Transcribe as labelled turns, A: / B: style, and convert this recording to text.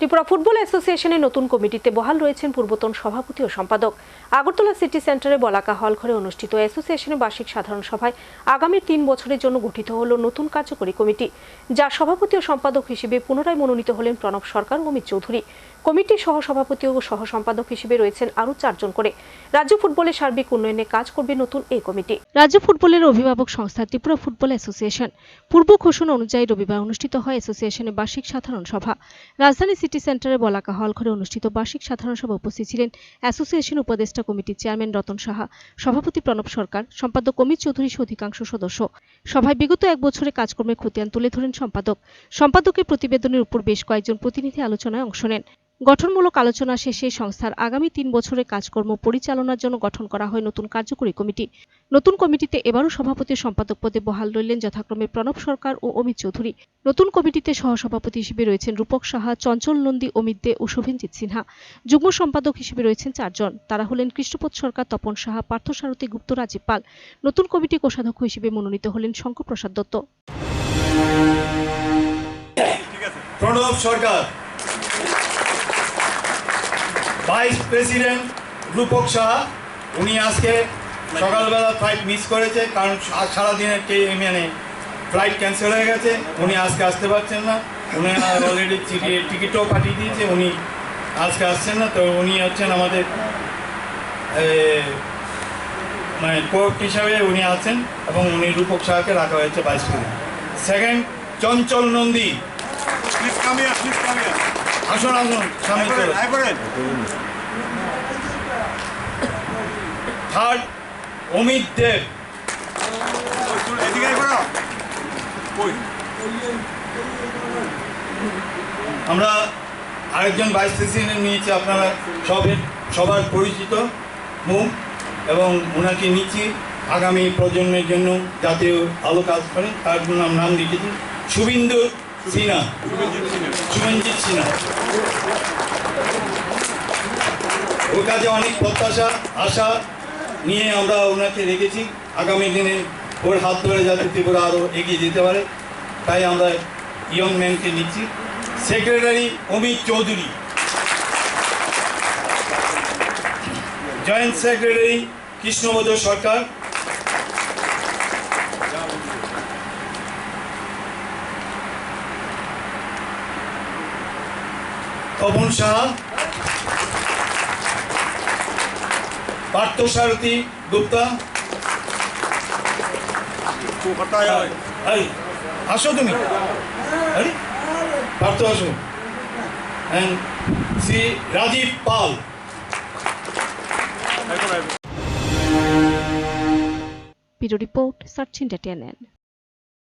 A: Tripura football অ্যাসোসিয়েশনের নতুন কমিটিতে বহাল রয়েছেন পূর্বতন সভাপতি ও সম্পাদক। আগরতলা সিটি সেন্টারে বলাকা হল ঘরে অনুষ্ঠিত অ্যাসোসিয়েশনের বার্ষিক সাধারণ সভায় আগামী তিন বছরের জন্য গঠিত হল নতুন কার্যকরী কমিটি, যা সভাপতি ও সম্পাদক হিসেবে পুনরায় মনোনীত হলেন প্রণব সরকার ও অমিত চৌধুরী। কমিটির সহ সভাপতি ও সহ সম্পাদক হিসেবে রয়েছেন আরও চারজন করে। রাজ্য ফুটবলের সার্বিক উন্নয়নে কাজ করবে নতুন এই কমিটি। রাজ্য ফুটবলের অভিভাবক সংস্থা ত্রিপুরা ফুটবল অ্যাসোসিয়েশন। পূর্ব ঘোষণা অনুযায়ী রবিবার অনুষ্ঠিত হয় অ্যাসোসিয়েশনের বার্ষিক সাধারণ সভা। রাজধানী সিটি সেন্টারে বলাকা হল ঘরে অনুষ্ঠিত বার্ষিক সাধারণ সভা উপস্থিত ছিলেন অ্যাসোসিয়েশন উপদেষ্টা কমিটির চেয়ারম্যান রতন সাহা, সভাপতি প্রণব সরকার, সম্পাদক অমিত চৌধুরী সহ অধিকাংশ সদস্য। সভায় বিগত এক বছরে কাজকর্মের খতিয়ান তুলে ধরেন সম্পাদক। সম্পাদকের প্রতিবেদনের উপর বেশ কয়েকজন প্রতিনিধি আলোচনায় অংশ নেন। গঠনমূলক আলোচনা শেষে সংস্থার আগামী তিন বছরের কাজকর্ম পরিচালনার জন্য গঠন করা হয় নতুন কার্যকরী কমিটি। নতুন কমিটিতে এবারও সভাপতি সম্পাদক পদে বহাল রইলেন যথাক্রমে প্রণব সরকার ও অমিত চৌধুরী। নতুন কমিটিতে সহসভাপতি হিসেবে রয়েছেন রূপক সাহা, চঞ্চল নন্দী, অমিত দে ও শোভেনজিৎ সিনহা। যুগ্ম সম্পাদক হিসেবে রয়েছেন চারজন। তারা হলেন কৃষ্ণপদ সরকার, তপন সাহা পার্থসারথী গুপ্ত, রাজীব পাল। নতুন কমিটি কোষাধ্যক্ষ হিসেবে মনোনীত হলেন শঙ্কর প্রসাদ দত্ত
B: প্রণব সরকার। ভাইস প্রেসিডেন্ট রূপক সাহা, উনি আজকে সকালবেলা ফ্লাইট মিস করেছে, কারণ সারাদিনের কে মানে ফ্লাইট ক্যান্সেল হয়ে গেছে, উনি আজকে আসতে পারছেন না। উনি অলরেডি টিকিটও পাঠিয়ে দিয়েছে, উনি আজকে আসছেন না, তো উনি হচ্ছেন আমাদের মানে কোর্ট হিসাবে উনি আছেন, এবং উনি রূপক সাহাকে রাখা হয়েছে vice president second Chanchal Nandi. আসুন আসুন. থার্ড অমিত দেব। আমরা আরেকজন ভাইস প্রেসিডেন্ট নিয়েছি আপনারা সবের সবার পরিচিত মুখ এবং ওনাকে নিচ্ছি। আগামী প্রজন্মের জন্য জাতীয় আলো কাজ করে তার জন্য আমরা নাম লিখেছি। শুভিন্দু সিনহা শুভেনজিৎ সিনহা ওর কাছে অনেক প্রত্যাশা, আশা নিয়ে আমরা ওনাকে রেখেছি। আগামী দিনে ওর হাত ধরে যাতে ত্রিপুরা আরও এগিয়ে যেতে পারে, তাই আমরা ইয়ং ম্যানকে নিচ্ছি। Secretary Amit Chowdhury. Joint secretary কৃষ্ণবোধ সরকার। তপন সাহা পার্থসারথী গুপ্তা। আসো তুমি। পার্থ আসো। And Shri Rajib Pal.
A: Video report, Sachin Detianen.